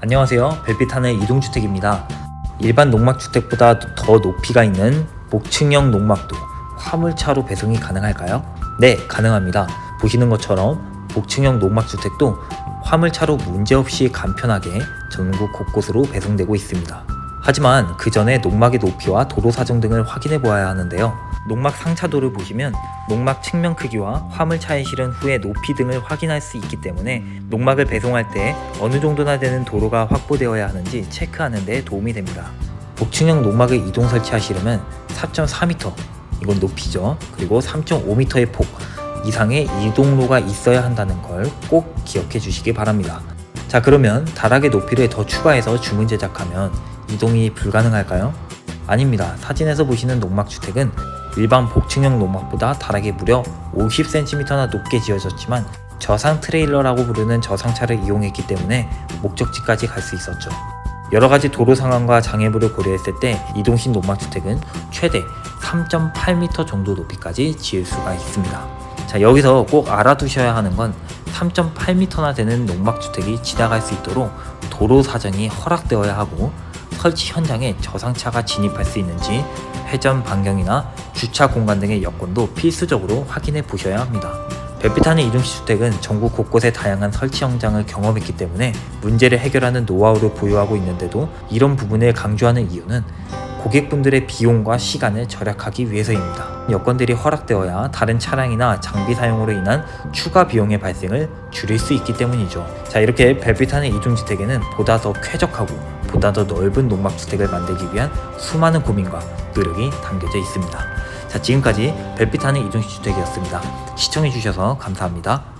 안녕하세요. 별빛하늘 이동주택입니다. 일반 농막주택보다 더 높이가 있는 복층형 농막도 화물차로 배송이 가능할까요? 네, 가능합니다. 보시는 것처럼 복층형 농막주택도 화물차로 문제없이 간편하게 전국 곳곳으로 배송되고 있습니다. 하지만 그 전에 농막의 높이와 도로 사정 등을 확인해 보아야 하는데요. 농막 상차도를 보시면 농막 측면 크기와 화물 차에 실은 후의 높이 등을 확인할 수 있기 때문에 농막을 배송할 때 어느 정도나 되는 도로가 확보되어야 하는지 체크하는 데 도움이 됩니다. 복층형 농막을 이동 설치하시려면 4.4m 이건 높이죠. 그리고 3.5m의 폭 이상의 이동로가 있어야 한다는 걸 꼭 기억해 주시기 바랍니다. 자 그러면 다락의 높이를 더 추가해서 주문 제작하면 이동이 불가능할까요? 아닙니다. 사진에서 보시는 농막주택은 일반 복층형 농막보다 다락이 무려 50cm나 높게 지어졌지만 저상 트레일러라고 부르는 저상차를 이용했기 때문에 목적지까지 갈 수 있었죠. 여러 가지 도로 상황과 장애물을 고려했을 때 이동식 농막주택은 최대 3.8m 정도 높이까지 지을 수가 있습니다. 자, 여기서 꼭 알아두셔야 하는 건 3.8m나 되는 농막주택이 지나갈 수 있도록 도로 사정이 허락되어야 하고 설치 현장에 저상차가 진입할 수 있는지 회전 반경이나 주차 공간 등의 여건도 필수적으로 확인해 보셔야 합니다. 별빛하는 이동식 주택은 전국 곳곳의 다양한 설치 현장을 경험했기 때문에 문제를 해결하는 노하우를 보유하고 있는데도 이런 부분을 강조하는 이유는 고객분들의 비용과 시간을 절약하기 위해서입니다. 여건들이 허락되어야 다른 차량이나 장비 사용으로 인한 추가 비용의 발생을 줄일 수 있기 때문이죠. 자, 이렇게 별빛하는 이중주택에는 보다 더 쾌적하고 보다 더 넓은 농막주택을 만들기 위한 수많은 고민과 노력이 담겨져 있습니다. 자, 지금까지 별빛하는 이중주택이었습니다. 시청해주셔서 감사합니다.